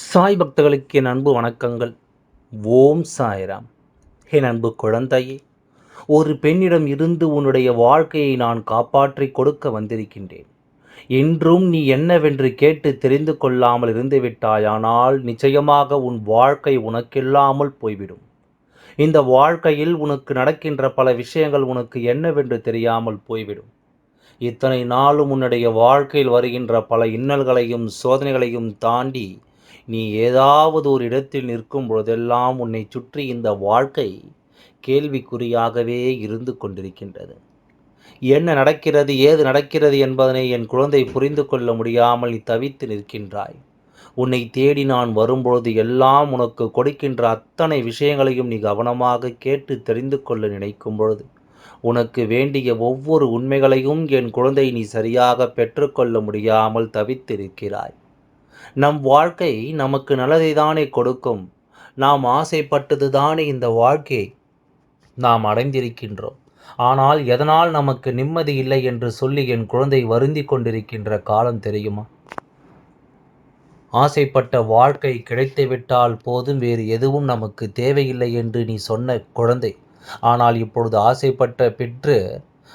சாய் பக்தர்களுக்கு என் அன்பு வணக்கங்கள். ஓம் சாய்ராம். என் அன்பு குழந்தையே ஒரு பெண்ணிடம் இருந்து உன்னுடைய வாழ்க்கையை நான் காப்பாற்றி கொடுக்க வந்திருக்கின்றேன். என்றும் நீ என்னவென்று கேட்டு தெரிந்து கொள்ளாமல் இருந்துவிட்டாயானால் நிச்சயமாக உன் வாழ்க்கை உனக்கில்லாமல் போய்விடும். இந்த வாழ்க்கையில் உனக்கு நடக்கின்ற பல விஷயங்கள் உனக்கு என்னவென்று தெரியாமல் போய்விடும். இத்தனை நாளும் உன்னுடைய வாழ்க்கையில் வருகின்ற பல இன்னல்களையும் சோதனைகளையும் தாண்டி நீ ஏதாவது ஒரு இடத்தில் நிற்கும் பொழுதெல்லாம் உன்னை சுற்றி இந்த வாழ்க்கை கேள்விக்குறியாகவே இருந்து கொண்டிருக்கின்றது. என்ன நடக்கிறது ஏது நடக்கிறது என்பதனை என் குழந்தை புரிந்து கொள்ள முடியாமல் நீ தவித்து நிற்கின்றாய். உன்னை தேடி நான் வரும்பொழுது எல்லாம் உனக்கு கொடுக்கின்ற அத்தனை விஷயங்களையும் நீ கவனமாக கேட்டு தெரிந்து கொள்ள நினைக்கும் பொழுது உனக்கு வேண்டிய ஒவ்வொரு உண்மைகளையும் என் குழந்தை நீ சரியாக பெற்றுக்கொள்ள முடியாமல் தவித்திருக்கிறாய் நம் வாழ்க்கை நமக்கு நல்லதை தானே கொடுக்கும். நாம் ஆசைப்பட்டது தானே இந்த வாழ்க்கையை நாம் அடைந்திருக்கின்றோம். ஆனால் எதனால் நமக்கு நிம்மதி இல்லை என்று சொல்லி என் குழந்தை வருந்தி கொண்டிருக்கின்ற காலம் தெரியுமா? ஆசைப்பட்ட வாழ்க்கை கிடைத்துவிட்டால் போதும் வேறு எதுவும் நமக்கு தேவையில்லை என்று நீ சொன்ன குழந்தை. ஆனால் இப்பொழுது ஆசைப்பட்ட பெற்று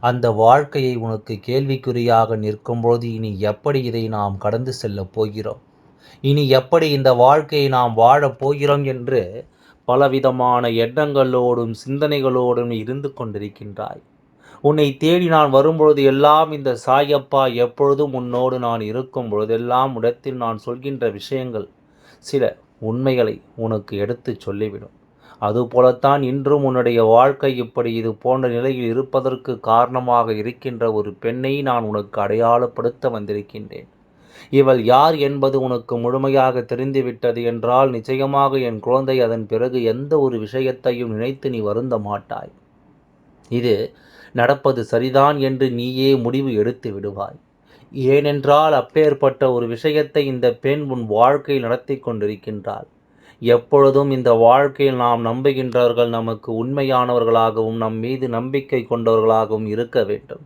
அந்த வாழ்க்கையை உனக்கு கேள்விக்குறியாக நிற்கும்போது இனி எப்படி இதை நாம் கடந்து செல்லப் போகிறோம்? இனி எப்படி இந்த வாழ்க்கையை நாம் வாழப் போகிறோம் என்று பலவிதமான எண்ணங்களோடும் சிந்தனைகளோடும் இருந்து கொண்டிருக்கின்றாய். உன்னை தேடி நான் வரும்பொழுது எல்லாம் இந்த சாயப்பா எப்பொழுதும் உன்னோடு நான் இருக்கும் பொழுதெல்லாம் இடத்தில் நான் சொல்கின்ற விஷயங்கள் சில உண்மைகளை உனக்கு எடுத்து சொல்லிவிடும். அதுபோலத்தான் இன்றும் உன்னுடைய வாழ்க்கை இப்படி இது போன்ற நிலையில் இருப்பதற்கு காரணமாக இருக்கின்ற ஒரு பெண்ணை நான் உனக்கு அடையாளப்படுத்த வந்திருக்கின்றேன். இவள் யார் என்பது உனக்கு முழுமையாக தெரிந்துவிட்டது என்றால் நிச்சயமாக என் குழந்தை அதன் பிறகு எந்த ஒரு விஷயத்தையும் நினைத்து நீ வருந்த மாட்டாய். இது நடப்பது சரிதான் என்று நீயே முடிவு எடுத்து விடுவாய். ஏனென்றால் அப்பேற்பட்ட ஒரு விஷயத்தை இந்த பெண் உன் வாழ்க்கையில் நடத்தி கொண்டிருக்கின்றாள். எப்பொழுதும் இந்த வாழ்க்கையில் நாம் நம்புகின்றவர்கள் நமக்கு உண்மையானவர்களாகவும் நம் மீது நம்பிக்கை கொண்டவர்களாகவும் இருக்க வேண்டும்.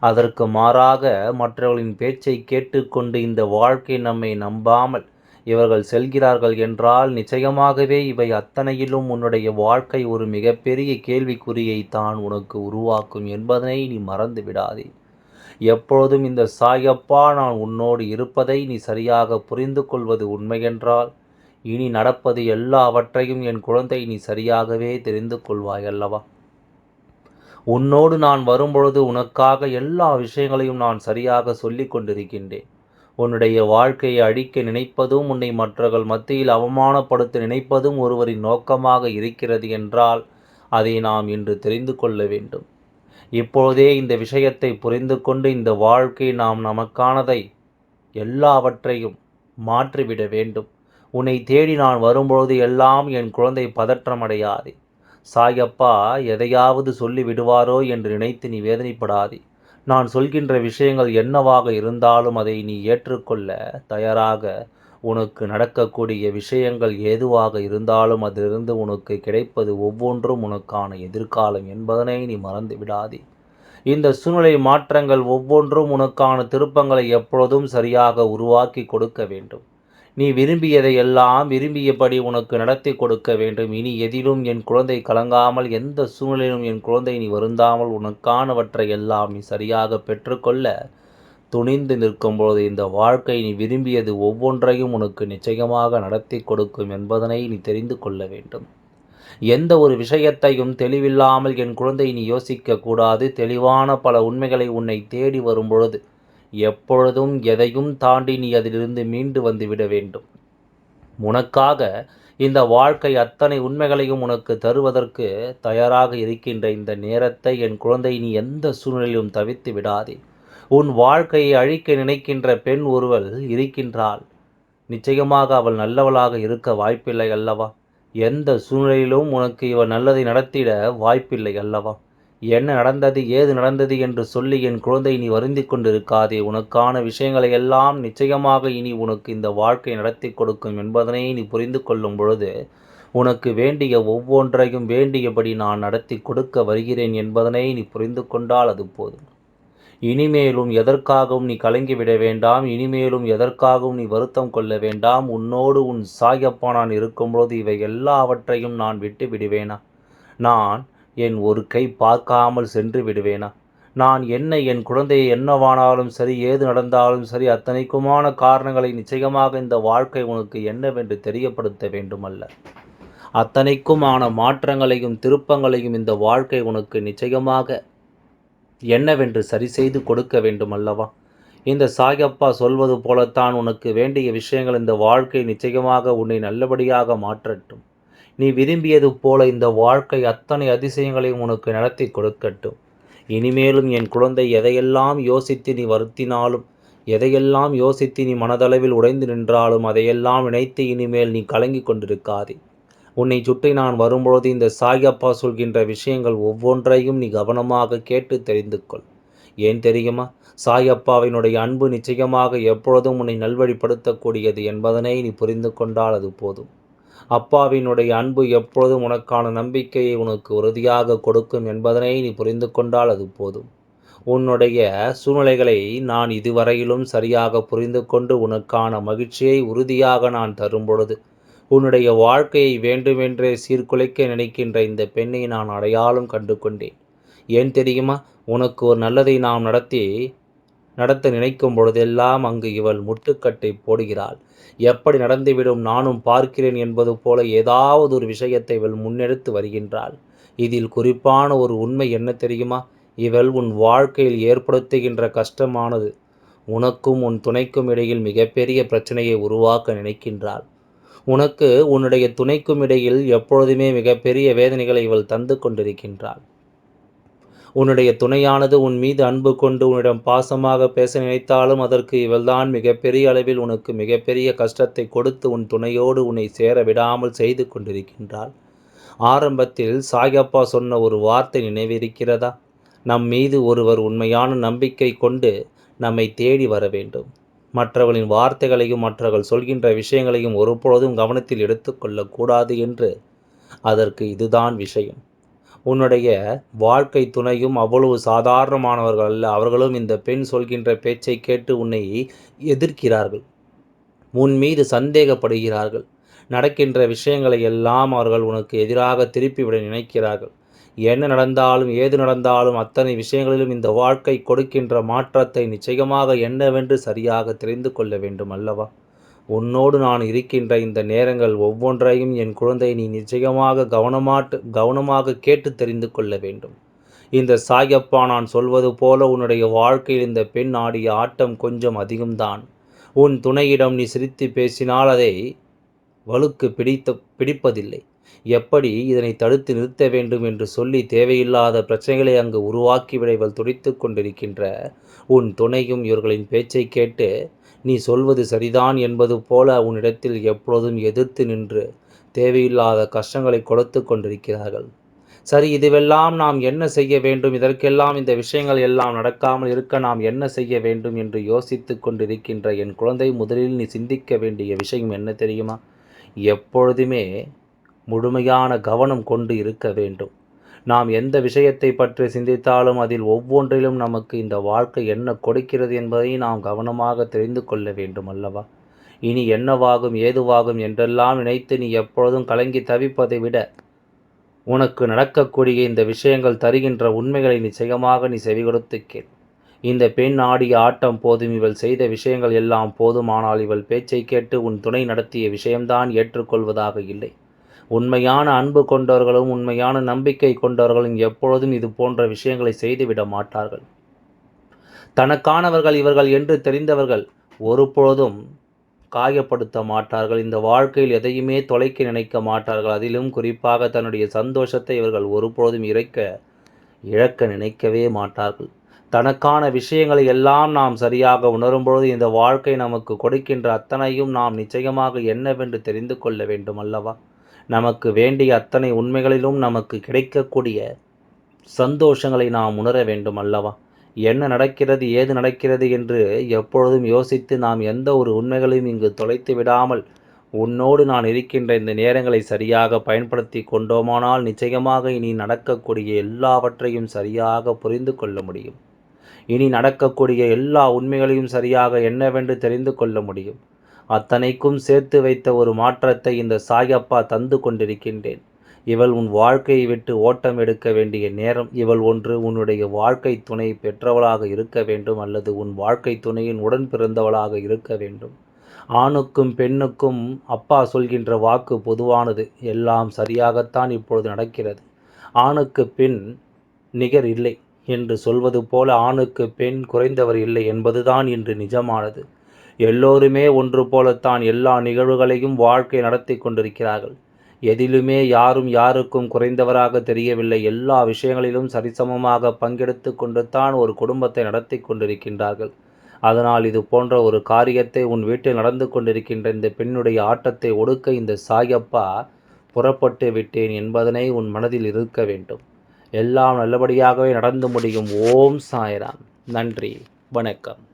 அதற்கு மாறாக மற்றவர்களின் பேச்சை கேட்டுக்கொண்டு இந்த வாழ்க்கை நம்மை நம்பாமல் இவர்கள் செல்கிறார்கள் என்றால் நிச்சயமாகவே இவை அத்தனையிலும் உன்னுடைய வாழ்க்கை ஒரு மிகப்பெரிய கேள்விக்குறியை தான் உனக்கு உருவாக்கும் என்பதனை நீ மறந்து விடாதே. எப்பொழுதும் இந்த சாயப்பா நான் உன்னோடு இருப்பதை நீ சரியாக புரிந்து கொள்வது உண்மையென்றால் இனி நடப்பது எல்லாவற்றையும் என் குழந்தை நீ சரியாகவே தெரிந்து கொள்வாய் அல்லவா உன்னோடு நான் வரும்பொழுது உனக்காக எல்லா விஷயங்களையும் நான் சரியாக சொல்லி கொண்டிருக்கின்றேன். உன்னுடைய வாழ்க்கையை அழிக்க நினைப்பதும் உன்னை மற்றவர்கள் மத்தியில் அவமானப்படுத்த நினைப்பதும் ஒருவரின் நோக்கமாக இருக்கிறது என்றால் அதை நாம் இன்று தெரிந்து கொள்ள வேண்டும். இப்பொழுதே இந்த விஷயத்தை புரிந்து கொண்டு இந்த வாழ்க்கை நாம் நமக்கானதை எல்லாவற்றையும் மாற்றிவிட வேண்டும். உன்னை தேடி நான் வரும்பொழுது எல்லாம் என் குழந்தை பதற்றமடையாதே. சாயப்பா எதையாவது சொல்லி விடுவாரோ என்று நினைத்து நீ வேதனைப்படாதே. நான் சொல்கின்ற விஷயங்கள் என்னவாக இருந்தாலும் அதை நீ ஏற்றுக்கொள்ள தயாராக. உனக்கு நடக்கக்கூடிய விஷயங்கள் எதுவாக இருந்தாலும் அதிலிருந்து உனக்கு கிடைப்பது ஒவ்வொன்றும் உனக்கான எதிர்காலம் என்பதனை நீ மறந்து விடாதே. இந்த சூழ்நிலை மாற்றங்கள் ஒவ்வொன்றும் உனக்கான திருப்பங்களை எப்பொழுதும் சரியாக உருவாக்கி கொடுக்க வேண்டும். நீ விரும்பியதை எல்லாம் விரும்பியபடி உனக்கு நடத்தி கொடுக்க வேண்டும். இனி எதிலும் என் குழந்தை கலங்காமல் எந்த சூழ்நிலையிலும் என் குழந்தை நீ வருந்தாமல் உனக்கானவற்றை எல்லாம் நீ சரியாக பெற்றுக்கொள்ள துணிந்து நிற்கும்போது இந்த வாழ்க்கை நீ விரும்பியது ஒவ்வொன்றையும் உனக்கு நிச்சயமாக நடத்தி கொடுக்கும் என்பதனை நீ தெரிந்து கொள்ள வேண்டும். எந்த ஒரு விஷயத்தையும் தெளிவில்லாமல் என் குழந்தை நீ யோசிக்க கூடாது தெளிவான பல உண்மைகளை உன்னை தேடி வரும்பொழுது எப்பொழுதும் எதையும் தாண்டி நீ அதிலிருந்து மீண்டு வந்துவிட வேண்டும். உனக்காக இந்த வாழ்க்கை அத்தனை உண்மைகளையும் உனக்கு தருவதற்கு தயாராக இருக்கின்ற இந்த நேரத்தை என் குழந்தை நீ எந்த சூழ்நிலையிலும் தவித்து விடாதே. உன் வாழ்க்கையை அழிக்க நினைக்கின்ற பெண் ஒருவள் இருக்கின்றாள். நிச்சயமாக அவள் நல்லவளாக இருக்க வாய்ப்பில்லை அல்லவா? எந்த சூழ்நிலையிலும் உனக்கு இவள் நல்லதை நடத்திட வாய்ப்பில்லை அல்லவா? என்ன நடந்தது ஏது நடந்தது என்று சொல்லி என் குழந்தை நீ வருந்தி கொண்டிருக்காதே. உனக்கான விஷயங்களை எல்லாம் நிச்சயமாக இனி உனக்கு இந்த வாழ்க்கை நடத்தி கொடுக்கும் என்பதனை நீ புரிந்து கொள்ளும் பொழுது உனக்கு வேண்டிய ஒவ்வொன்றையும் வேண்டியபடி நான் நடத்தி கொடுக்க வருகிறேன் என்பதனை நீ புரிந்து கொண்டால் அது போதும். இனிமேலும் எதற்காகவும் நீ கலங்கிவிட வேண்டாம் இனிமேலும் எதற்காகவும் நீ வருத்தம் கொள்ள வேண்டாம். உன்னோடு உன் சாயப்பா நான் இருக்கும்போது இவை எல்லாவற்றையும் நான் விட்டு விடுவேனா? நான் என் ஒரு கை பார்க்காமல் சென்று விடுவேனா? நான் என்ன என் குழந்தையை என்னவானாலும் சரி ஏது நடந்தாலும் சரி அத்தனைக்குமான காரணங்களை நிச்சயமாக இந்த வாழ்க்கை உனக்கு என்னவென்று தெரியப்படுத்த வேண்டுமல்ல. அத்தனைக்குமான மாற்றங்களையும் திருப்பங்களையும் இந்த வாழ்க்கை உனக்கு நிச்சயமாக என்னவென்று சரி செய்து கொடுக்க வேண்டுமல்லவா? இந்த சாயப்பா சொல்வது போலத்தான் உனக்கு வேண்டிய விஷயங்கள் இந்த வாழ்க்கை நிச்சயமாக உன்னை நல்லபடியாக மாற்றட்டும். நீ விரும்பியது போல இந்த வாழ்க்கை அத்தனை அதிசயங்களையும் உனக்கு நடத்தி கொடுக்கட்டும். இனிமேலும் என் குழந்தை எதையெல்லாம் யோசித்து நீ வருத்தினாலும் எதையெல்லாம் யோசித்து நீ மனதளவில் உடைந்து நின்றாலும் அதையெல்லாம் நினைத்து இனிமேல் நீ கலங்கி கொண்டிருக்காதே. உன்னை சுற்றி நான் வரும்பொழுது இந்த சாயப்பா சொல்கின்ற விஷயங்கள் ஒவ்வொன்றையும் நீ கவனமாக கேட்டு தெரிந்து கொள். ஏன் தெரியுமா? சாயப்பாவினுடைய அன்பு நிச்சயமாக எப்பொழுதும் உன்னை நல்வழிப்படுத்தக்கூடியது என்பதனை நீ புரிந்து கொண்டால் அது போதும். அப்பாவினுடைய அன்பு எப்பொழுதும் உனக்கான நம்பிக்கையை உனக்கு உறுதியாக கொடுக்கும் என்பதனை நீ புரிந்து கொண்டால் அது போதும். உன்னுடைய சூழ்நிலைகளை நான் இதுவரையிலும் சரியாக புரிந்து கொண்டு உனக்கான மகிழ்ச்சியை உறுதியாக நான் தரும் பொழுது உன்னுடைய வாழ்க்கையை வேண்டுமென்றே சீர்குலைக்க நினைக்கின்ற இந்த பெண்ணை நான் அடையாளம் கண்டு கொண்டேன் ஏன் தெரியுமா? உனக்கு ஒரு நல்லதை நாம் நடத்தி நடத்த நினைக்கும் பொழுதெல்லாம் அங்கு இவள் முட்டுக்கட்டை போடுகிறாள். எப்படி நடந்துவிடும்? நானும் பார்க்கிறேன் என்பது போல ஏதாவது ஒரு விஷயத்தை இவள் முன்னெடுத்து வருகின்றாள். இதில் குறிப்பான ஒரு உண்மை என்ன தெரியுமா? இவள் உன் வாழ்க்கையில் ஏற்படுத்துகின்ற கஷ்டமானது. உனக்கும் உன் துணைக்கும் இடையில் மிகப்பெரிய பிரச்சனையை உருவாக்க நினைக்கின்றாள். உனக்கு உன்னுடைய துணைக்கும் இடையில் எப்பொழுதுமே மிகப்பெரிய வேதனைகளை இவள் தந்து கொண்டிருக்கின்றாள். உன்னுடைய துணையானது உன் மீது அன்பு கொண்டு உன்னிடம் பாசமாக பேச நினைத்தாலும் அதற்கு இவள்தான் மிகப்பெரிய அளவில் உனக்கு மிகப்பெரிய கஷ்டத்தை கொடுத்து உன் துணையோடு உன்னை சேர விடாமல் செய்து கொண்டிருக்கின்றாள். ஆரம்பத்தில் சாயப்பா சொன்ன ஒரு வார்த்தை நினைவிருக்கிறதா? நம் மீது ஒருவர் உண்மையான நம்பிக்கை கொண்டு நம்மை தேடி வர வேண்டும். மற்றவர்களின் வார்த்தைகளையும் மற்றவர்கள் சொல்கின்ற விஷயங்களையும் ஒருபொழுதும் கவனத்தில் எடுத்துக்கொள்ளக்கூடாது என்று அதற்கு இதுதான் விஷயம். உன்னுடைய வாழ்க்கை துணையும் அவ்வளவு சாதாரணமானவர்கள் அல்ல. அவர்களும் இந்த பெண் சொல்கின்ற பேச்சை கேட்டு உன்னை எதிர்க்கிறார்கள். உன் மீது சந்தேகப்படுகிறார்கள். நடக்கின்ற விஷயங்களை எல்லாம் அவர்கள் உனக்கு எதிராக திருப்பிவிட நினைக்கிறார்கள். என்ன நடந்தாலும் ஏது நடந்தாலும் அத்தனை விஷயங்களிலும் இந்த வாழ்க்கை கொடுக்கின்ற மாற்றத்தை நிச்சயமாக என்னவென்று சரியாக தெரிந்து கொள்ள வேண்டும் அல்லவா? உன்னோடு நான் இருக்கின்ற இந்த நேரங்கள் ஒவ்வொன்றையும் என் குழந்தை நீ நிச்சயமாக கவனமாட்டு கவனமாக கேட்டு தெரிந்து கொள்ள வேண்டும். இந்த சாயப்பா நான் சொல்வது போல உன்னுடைய வாழ்க்கையில் இந்த பெண் ஆடிய ஆட்டம் கொஞ்சம் அதிகம்தான். உன் துணையிடம் நீ சிரித்து பேசினால் அதை வலுக்கு பிடித்த பிடிப்பதில்லை. எப்படி இதனை தடுத்து நிறுத்த வேண்டும் என்று சொல்லி தேவையில்லாத பிரச்சனைகளை அங்கு உருவாக்கிவிட இவள் துடித்து கொண்டிருக்கின்ற உன் துணையும் இவர்களின் பேச்சை கேட்டு நீ சொல்வது சரிதான் என்பது போல உன்னிடத்தில் எப்பொழுதும் எதிர்த்து நின்று தேவையில்லாத கஷ்டங்களை கொடுத்து கொண்டிருக்கிறார்கள். சரி இதுவெல்லாம் நாம் என்ன செய்ய வேண்டும்? இதற்கெல்லாம் இந்த விஷயங்கள் எல்லாம் நடக்காமல் இருக்க நாம் என்ன செய்ய வேண்டும் என்று யோசித்து கொண்டிருக்கின்ற என் குழந்தை முதலில் நீ சிந்திக்க வேண்டிய விஷயம் என்ன தெரியுமா? எப்பொழுதுமே முழுமையான கவனம் கொண்டு இருக்க வேண்டும். நாம் எந்த விஷயத்தை பற்றி சிந்தித்தாலும் அதில் ஒவ்வொன்றிலும் நமக்கு இந்த வாழ்க்கை என்ன கொடுக்கிறது என்பதை நாம் கவனமாக தெரிந்து கொள்ள வேண்டும் அல்லவா? இனி என்னவாகும் ஏதுவாகும் என்றெல்லாம் நினைத்து நீ எப்பொழுதும் கலங்கி தவிப்பதை விட உனக்கு நடக்கக்கூடிய இந்த விஷயங்கள் தருகின்ற உண்மைகளை நிச்சயமாக நீ செவி கொடுத்து கேள். இந்த பெண் ஆடிய ஆட்டம் போதும் இவள் செய்த விஷயங்கள் எல்லாம் போதுமானால் இவள் பேச்சை கேட்டு உன் துணை நடத்திய விஷயம்தான் ஏற்றுக்கொள்வதாக இல்லை. உண்மையான அன்பு கொண்டவர்களும் உண்மையான நம்பிக்கை கொண்டவர்களும் எப்பொழுதும் இது போன்ற விஷயங்களை செய்துவிட மாட்டார்கள். தனக்கானவர்கள் இவர்கள் என்று தெரிந்தவர்கள் ஒருபொழுதும் காயப்படுத்த மாட்டார்கள். இந்த வாழ்க்கையில் எதையுமே தொலைக்க நினைக்க மாட்டார்கள். அதிலும் குறிப்பாக தன்னுடைய சந்தோஷத்தை இவர்கள் ஒருபொழுதும் இறைக்க இழக்க நினைக்கவே மாட்டார்கள். தனக்கான விஷயங்களை எல்லாம் நாம் சரியாக உணரும்பொழுது இந்த வாழ்க்கை நமக்கு கொடுக்கின்ற அத்தனையும் நாம் நிச்சயமாக என்னவென்று தெரிந்து கொள்ள வேண்டும் அல்லவா? நமக்கு வேண்டிய அத்தனை உண்மைகளிலும் நமக்கு கிடைக்கக்கூடிய சந்தோஷங்களை நாம் உணர வேண்டும் அல்லவா? என்ன நடக்கிறது ஏது நடக்கிறது என்று எப்பொழுதும் யோசித்து நாம் எந்த ஒரு உண்மைகளையும் இங்கு தொலைத்து விடாமல் உன்னோடு நான் இருக்கின்ற இந்த நேரங்களை சரியாக பயன்படுத்தி கொண்டோமானால் நிச்சயமாக இனி நடக்கக்கூடிய எல்லாவற்றையும் சரியாக புரிந்து கொள்ள முடியும். இனி நடக்கக்கூடிய எல்லா உண்மைகளையும் சரியாக என்னவென்று தெரிந்து கொள்ள முடியும். அத்தனைக்கும் சேர்த்து வைத்த ஒரு மாற்றத்தை இந்த சாயப்பா தந்து கொண்டிருக்கின்றேன். இவள் உன் வாழ்க்கையை விட்டு ஓட்டம் எடுக்க வேண்டிய நேரம். இவள் ஒன்று உன்னுடைய வாழ்க்கை துணை பெற்றவளாக இருக்க வேண்டும் அல்லது உன் வாழ்க்கை துணையின் உடன் பிறந்தவளாக இருக்க வேண்டும். ஆணுக்கும் பெண்ணுக்கும் அப்பா சொல்கின்ற வாக்கு பொதுவானது. எல்லாம் சரியாகத்தான் இப்பொழுது நடக்கிறது. ஆணுக்கு பெண் நிகர் இல்லை. என்று சொல்வது போல ஆணுக்கு பெண் குறைந்தவர் இல்லை என்பதுதான் இன்று நிஜமானது. எல்லோருமே ஒன்று போலத்தான் எல்லா நிகழ்வுகளையும் வாழ்க்கை நடத்தி கொண்டிருக்கிறார்கள். எதிலுமே யாரும் யாருக்கும் குறைந்தவராக தெரியவில்லை. எல்லா விஷயங்களிலும் சரிசமமாக பங்கெடுத்து கொண்டு தான் ஒரு குடும்பத்தை நடத்தி கொண்டிருக்கின்றார்கள். அதனால் இது போன்ற ஒரு காரியத்தை உன் வீட்டில் நடந்து கொண்டிருக்கின்ற இந்த பெண்ணுடைய ஆட்டத்தை ஒடுக்க இந்த சாயப்பா புறப்பட்டு விட்டேன் என்பதனை உன் மனதில் இருக்க வேண்டும். எல்லாம் நல்லபடியாகவே நடந்து முடியும். ஓம் சாய்ராம். நன்றி. வணக்கம்.